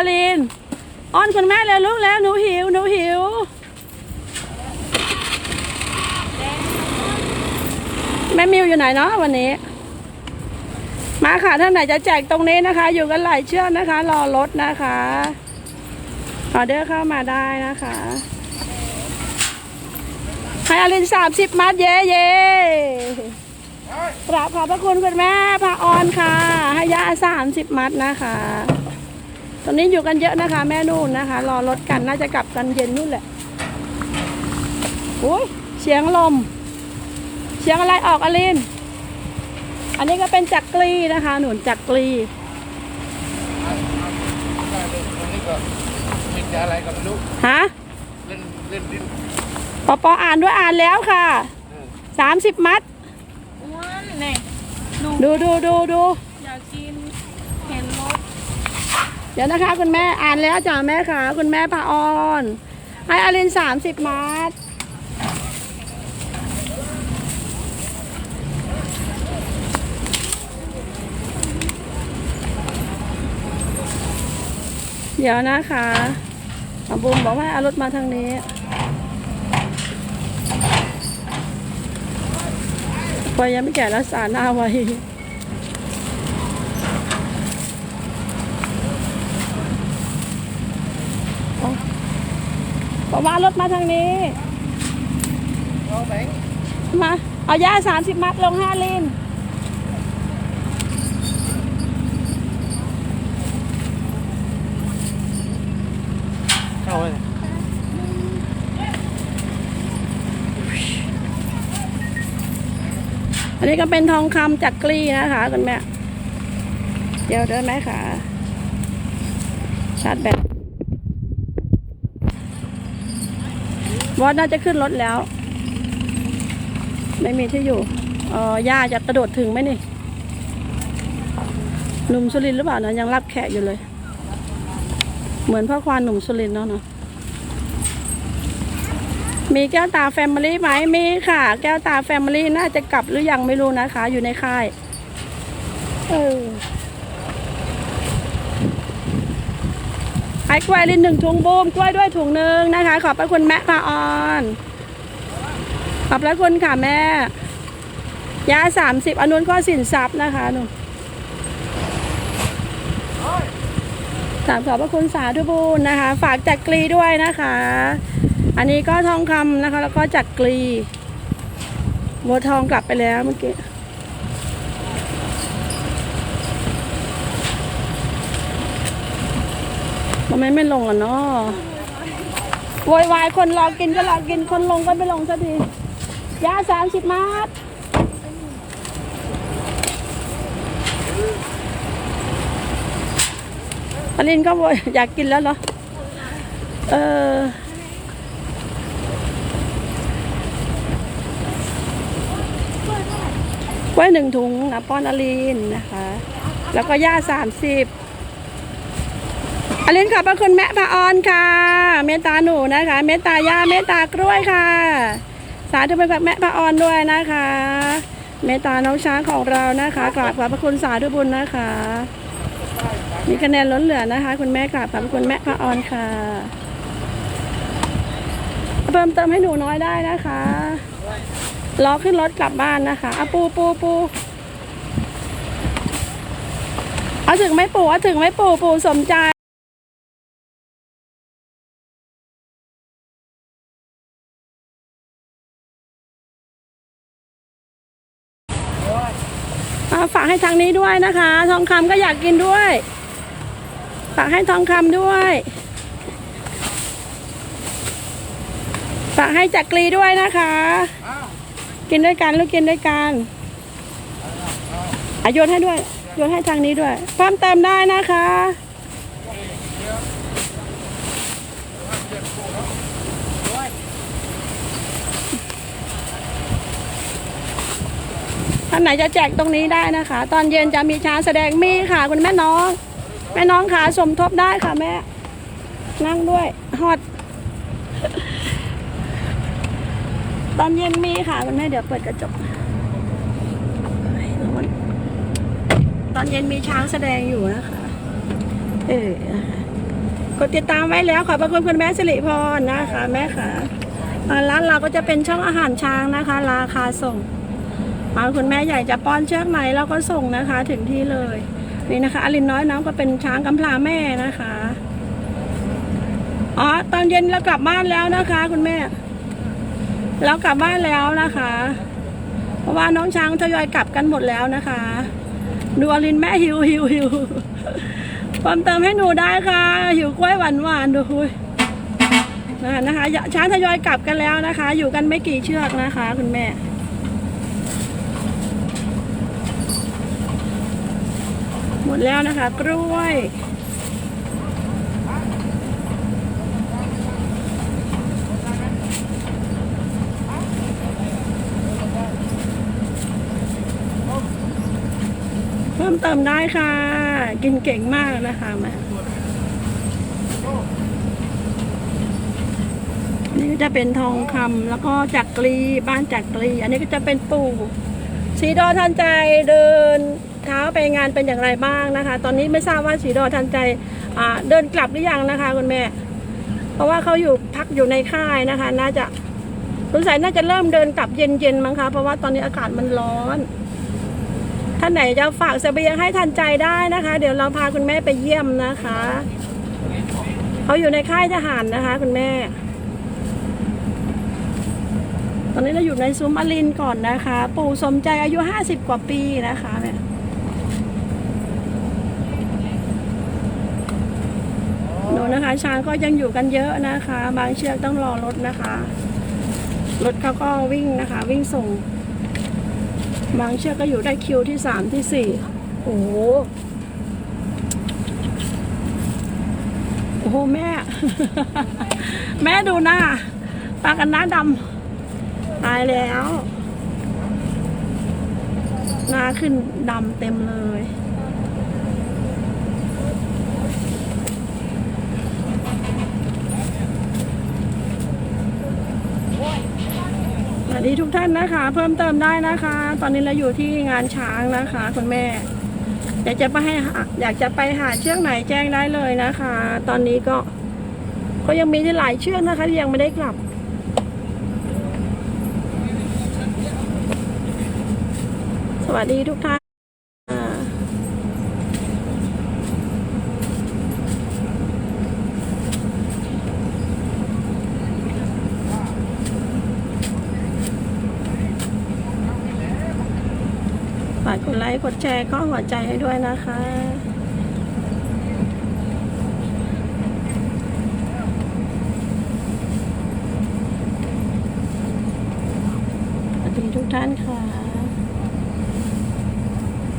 อลินอ้อนคุณแม่แล้วลูกแล้วหนูหิวหนูหิวแม่มิวอยู่ไหนเนาะวันนี้ มาค่ะท่านไหนจะแจกตรงนี้นะคะ อยู่กันหลายเชือกนะคะ รอรถนะคะออเดอร์เข้ามาได้นะคะให้อลินสามสิบมัดเย่เย่กราบขอบพระคุณคุณแม่พระออนค่ะ ให้ยาสามสิบมัดนะคะต อนนี้อยู่กันเยอะนะคะ แม่นู่นนะคะ รอรถกันน่าจะกลับกันเย็นนู่นแหละโอ้ยเสียงลม เสียงอะไรออกอลินอันนี้ก็เป็นจักรีนะคะ หนุนจักรีวันนี้ก็มีอะไรกับลูกฮะเล่นเล่นดิ้นปอปออ่านด้วยอ่านแล้วค่ะสามสิบมัดอ้วนเนี่ยหนูดูดูดูดู อยากกินเห็นรถ เดี๋ยวนะคะ คุณแม่อ่านแล้วจ้าแม่ค่ะ คุณแม่พาออนให้อลินสามสิบมัดเดี๋ยวนะคะอาบุมบอกว่าเอารถมาทางนี้พอยังไม่แก่รักษารหน้าไว้ บอกว่ารถมาทางนี้เอาแบงค์มาเอาย่าสามสิบมัดลงห้าลินเข้าไปอันนี้ก็เป็นทองคำจากกรีนะคะคุณแม่ เดี๋ยวเดินไหมค่ะชาร์จแบต วอดน่าจะขึ้นรถแล้ว ไม่มีที่อยู่เออย่าจะกระโดดถึงไหมนี่หนุ่มสุรินหรือเปล่านะยังรับแขกอยู่เลย เหมือนพ่อควานหนุ่มสุรินเนาะเนาะมีแก้วตาแฟมิลี่ไหมมีค่ะ แก้วตาแฟมิลี่น่าจะกลับหรือยังไม่รู้นะคะ อยู่ในค่าย เออ ไอ้กล้วยลินหนึ่งถุงบูมกล้วยด้วยถุงหนึ่งนะคะ ขอบพระคุณแม่พาออน ขอบพระคุณค่ะแม่ ยาสามสิบอนุนข้อสินทรัพย์นะคะหนูสามขอบพระคุณสาธุบูญนะคะ ฝากจากรีด้วยนะคะ อันนี้ก็ทองคำนะคะ แล้วก็จักกรีบัวทองกลับไปแล้วเมื่อกี้ทำ ไมไม่ลงอะเนาะโวยวายคนรอกินก็รอกินคนลงก็ไม่ลงสักทียาสามสิบมาทอลินก็โวยอยากกินแล้วเหรอ เออกล้หนึ่งถุงนะป้อนอลินนะคะ แล้วก็ย่าสามสิบ อลินขอบพระคุณแม่พระออนค่ะ เมตตาหนูนะคะ เมตตาย่าเมตตากล้วยค่ะ สาธุเป็นกับแม่พระออนด้วยนะคะ เมตตาน้องช้างของเรานะคะกราบขอบพระคุณสาธุบุญนะคะ มีคะแนนล้นเหลือนะคะ คุณแม่กราบขอบพระคุณแม่พระออนค่ะ เพิ่มเติมให้หนูน้อยได้นะคะรอขึ้นรถกลับบ้านนะคะเอาปูปูปูเอาถึงไม่ปูเอาถึงไม่ปูปูสมใจ ฝากให้ทางนี้ด้วยนะคะ ทองคำก็อยากกินด้วย ฝากให้ทองคำด้วย ฝากให้จักรีด้วยนะคะ กินด้วยกันลูกกินด้วยกันอะโยนให้ด้วยโยนให้ทางนี้ด้วยเพิ่มเติมได้นะคะ ท่านไหนจะแจกตรงนี้ได้นะคะ ตอนเย็นจะมีช้างแสดงมีค่ะ คุณแม่น้อง แม่น้องขาสมทบได้ค่ะแม่ นั่งด้วยฮอดตอนเย็นมีค่ะคุณแม่เดี๋ยวเปิดกระจกตอนเย็นมีช้างแสดงอยู่นะคะ เออคะกดติดตามไว้แล้วขอบพระคุณคุณแม่สิริพรนะคะ แม่ค่ะร้านเราก็จะเป็นช่องอาหารช้างนะคะ ราคาส่ง อ่าคุณแม่ใหญ่จะป้อนเชือกไหนเราก็ส่งนะคะ ถึงที่เลย นี่นะคะอลินน้อยน้องก็เป็นช้างกำพร้าแม่นะคะอ๋อตอนเย็นเรากลับบ้านแล้วนะคะ คุณแม่เรากลับบ้านแล้วนะคะ เพราะว่าน้องช้างทยอยกลับกันหมดแล้วนะคะดูอลินแม่หิวหิวหิวเพิ่มเติมให้หนูได้ค่ะหิวกล้วยหวานหวานดูคุยนะคะนะคะช้างทยอยกลับกันแล้วนะคะ อยู่กันไม่กี่เชือกนะคะ คุณแม่ มดแล้วนะคะ กล้วยเพิ่มเติมได้ค่ะ กินเก่งมากนะคะแม่นี่ก็จะเป็นทองคำแล้วก็จักรีบ้านจักรี อันนี้ก็จะเป็นปู่สีดอทันใจเดิน ท้าไปงานเป็นอย่างไรบ้างนะคะ ตอนนี้ไม่ทราบว่าสีดอทันใจเดินกลับหรือยังนะคะคุณแม่ เพราะว่าเขาอยู่พักอยู่ในค่ายนะคะ น่าจะสงสัยน่าจะเริ่มเดินกลับเย็นๆมั้งคะเพราะว่าตอนนี้อากาศมันร้อน ท่านไหนจะฝากเสบียงให้ทันใจได้นะคะ เดี๋ยวเราพาคุณแม่ไปเยี่ยมนะคะเขาอยู่ในค่ายทหารนะคะ คุณแม่ ตอนนี้เราอยู่ในซุ้มอลินก่อนนะคะ ปู่สมใจอายุห้าสิบกว่าปีนะคะเนี่ย ดูนะคะ ช้างก็ยังอยู่กันเยอะนะคะ บางเชือกต้องรอรถนะคะ รถเขาก็วิ่งนะคะ วิ่งส่ง บางเชือกก็อยู่ได้คิวที่สามที่สี่โอ้โหโอ้โหแม่ แม่ดูหน้าปากันหน้าดำตายแล้ว หน้าขึ้นดำเต็มเลย วัสดีทุกท่านนะคะ เพิ่มเติมได้นะคะ ตอนนี้เราอยู่ที่งานช้างนะคะคุณแม่อยากจะไปให้อยากจะไปหาเชือกไหนแจ้งได้เลยนะคะ ตอนนี้ก็ก็ยังมีที่หลายเชือกนะคะที่ยังไม่ได้กลับสวัสดีทุกท่านอ่าฝากกดไล ค์กดแชร์ข้อหัวใจให้ด้วยนะคะสวัสดีทุกท่านค่ะ